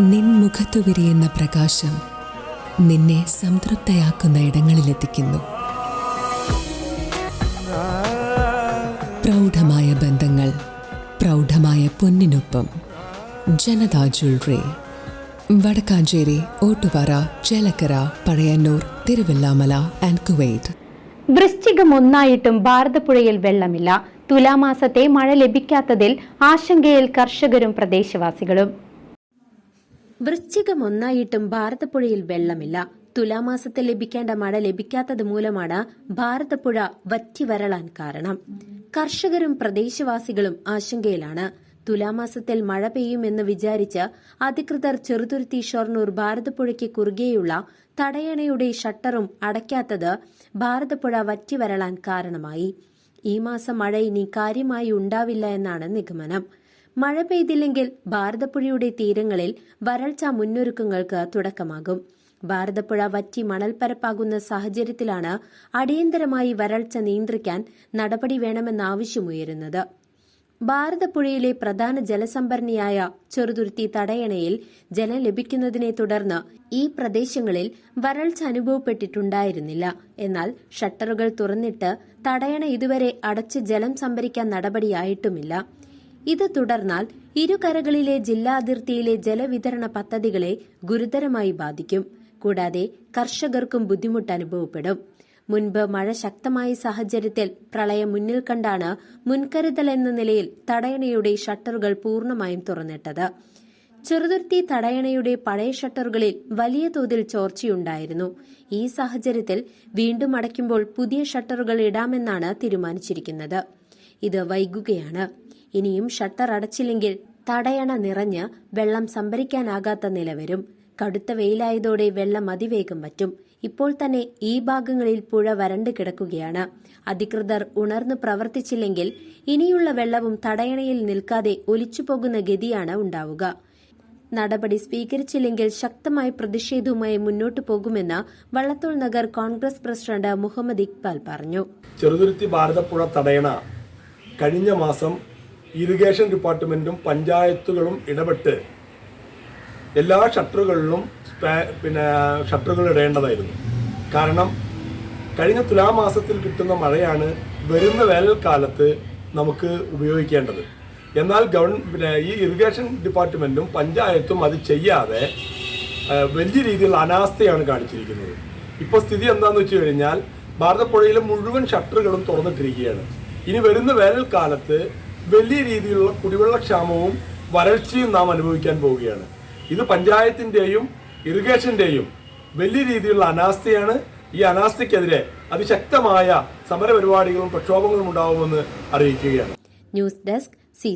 നിൻ മുഖത്തു വിരിയുന്ന പ്രകാശം നിന്നെ സംതൃപ്തയാക്കുന്ന ഇടങ്ങളിലെത്തിക്കുന്നു. പ്രൗഢമായ ബന്ധങ്ങൾ പ്രൗഢമായ പൊന്നിനൊപ്പം. Janata jewellery. Vadakkanchery Ottupara Chelakkara Pazhayannur Thiruvilwamala and Kuwait. വൃശ്ചികം ഒന്നായിട്ടും ഭാരതപ്പുഴയിൽ വെള്ളമില്ല. തുലാമാസത്തെ മഴ ലഭിക്കാത്തതിൽ ആശങ്കയിൽ കർഷകരും പ്രദേശവാസികളും. വൃശ്ചികം ഒന്നായിട്ടും ഭാരതപ്പുഴയിൽ വെള്ളമില്ല. തുലാമാസത്തിൽ ലഭിക്കേണ്ട മഴ ലഭിക്കാത്തത് മൂലമാണ് ഭാരതപ്പുഴ വറ്റിവരളാൻ കാരണം. കർഷകരും പ്രദേശവാസികളും ആശങ്കയിലാണ്. തുലാമാസത്തിൽ മഴ പെയ്യുമെന്ന് വിചാരിച്ച് അധികൃതർ ചെറുതുരുത്തി ഷൊർണൂർ ഭാരതപ്പുഴയ്ക്ക് കുറുകെയുള്ള തടയണയുടെ ഷട്ടറും അടയ്ക്കാത്തത് ഭാരതപ്പുഴ വറ്റിവരളാൻ കാരണമായി. ഈ മാസം മഴ ഇനി കാര്യമായി ഉണ്ടാവില്ല എന്നാണ് നിഗമനം. മഴ പെയ്തില്ലെങ്കിൽ ഭാരതപ്പുഴയുടെ തീരങ്ങളിൽ വരൾച്ച മുന്നൊരുക്കങ്ങൾക്ക് തുടക്കമാകും. ഭാരതപ്പുഴ വറ്റി മണൽപ്പരപ്പാകുന്ന സാഹചര്യത്തിലാണ് അടിയന്തരമായി വരൾച്ച നിയന്ത്രിക്കാൻ നടപടി വേണമെന്ന ആവശ്യമുയരുന്നത്. ഭാരതപ്പുഴയിലെ പ്രധാന ജലസംഭരണിയായ ചെറുതുരുത്തി തടയണയിൽ ജലം ലഭിക്കുന്നതിനെ തുടർന്ന് ഈ പ്രദേശങ്ങളിൽ വരൾച്ച അനുഭവപ്പെട്ടിട്ടുണ്ടായിരുന്നില്ല. എന്നാൽ ഷട്ടറുകൾ തുറന്നിട്ട് തടയണ ഇതുവരെ അടച്ച് ജലം സംഭരിക്കാൻ നടപടിയായിട്ടുമില്ല. ഇത് തുടർന്നാൽ ഇരുകരകളിലെ ജില്ലാ അതിർത്തിയിലെ ജലവിതരണ പദ്ധതികളെ ഗുരുതരമായി ബാധിക്കും. കൂടാതെ കർഷകർക്കും ബുദ്ധിമുട്ട് അനുഭവപ്പെടും. മുൻപ് മഴ ശക്തമായ സാഹചര്യത്തിൽ പ്രളയം മുന്നിൽ കണ്ടാണ് മുൻകരുതൽ എന്ന നിലയിൽ തടയണയുടെ ഷട്ടറുകൾ പൂർണമായും തുറന്നിട്ടത്. ചെറുതുരുത്തി തടയണയുടെ പഴയ ഷട്ടറുകളിൽ വലിയ തോതിൽ ചോർച്ചയുണ്ടായിരുന്നു. ഈ സാഹചര്യത്തിൽ വീണ്ടും അടയ്ക്കുമ്പോൾ പുതിയ ഷട്ടറുകൾ ഇടാമെന്നാണ് തീരുമാനിച്ചിരിക്കുന്നത്. ഇത് വൈകുകയാണ്. ഇനിയും ഷട്ടർ അടച്ചില്ലെങ്കിൽ തടയണ നിറഞ്ഞ് വെള്ളം സംഭരിക്കാനാകാത്ത നില വരും. കടുത്ത വെയിലായതോടെ വെള്ളം അതിവേഗം വറ്റും. ഇപ്പോൾ തന്നെ ഈ ഭാഗങ്ങളിൽ പുഴ വരണ്ട് കിടക്കുകയാണ്. അധികൃതർ ഉണർന്നു പ്രവർത്തിച്ചില്ലെങ്കിൽ ഇനിയുള്ള വെള്ളവും തടയണയിൽ നിൽക്കാതെ ഒലിച്ചുപോകുന്ന ഗതിയാണ് ഉണ്ടാവുക. നടപടി സ്വീകരിച്ചില്ലെങ്കിൽ ശക്തമായ പ്രതിഷേധവുമായി മുന്നോട്ടു പോകുമെന്ന് വള്ളത്തോൾ നഗർ കോൺഗ്രസ് പ്രസിഡന്റ് മുഹമ്മദ് ഇക്ബാൽ പറഞ്ഞു. ചെറുതുരുത്തി ഭാരതപ്പുഴ തടയണ കഴിഞ്ഞ മാസം ഇറിഗേഷൻ ഡിപ്പാർട്ട്മെന്റും പഞ്ചായത്തുകളും ഇടപെട്ട് എല്ലാ ഷട്ടറുകളിലും പിന്നെ ഷട്ടറുകൾ ഇടേണ്ടതായിരുന്നു. കാരണം കഴിഞ്ഞ തുലാമാസത്തിൽ കിട്ടുന്ന മഴയാണ് വരുന്ന വേനൽക്കാലത്ത് നമുക്ക് ഉപയോഗിക്കേണ്ടത്. എന്നാൽ ഗവൺ പിന്നെ ഈ ഇറിഗേഷൻ ഡിപ്പാർട്ട്മെന്റും പഞ്ചായത്തും അത് ചെയ്യാതെ വലിയ രീതിയിലുള്ള അനാസ്ഥയാണ് കാണിച്ചിരിക്കുന്നത്. ഇപ്പോൾ സ്ഥിതി എന്താണെന്ന് വെച്ച് കഴിഞ്ഞാൽ ഭാരതപ്പുഴയിലെ മുഴുവൻ ഷട്ടറുകളും തുറന്നിട്ടിരിക്കുകയാണ്. ഇനി വരുന്ന വേനൽക്കാലത്ത് വലിയ രീതിയിലുള്ള കുടിവെള്ള ക്ഷാമവും വരൾച്ചയും നാം അനുഭവിക്കാൻ പോവുകയാണ്. ഇത് പഞ്ചായത്തിന്റെയും ഇറിഗേഷന്റെയും വലിയ രീതിയിലുള്ള അനാസ്ഥയാണ്. ഈ അനാസ്ഥയ്ക്കെതിരെ അതിശക്തമായ സമരപരിപാടികളും പ്രക്ഷോഭങ്ങളും ഉണ്ടാവുമെന്ന് അറിയിക്കുകയാണ്. News desk C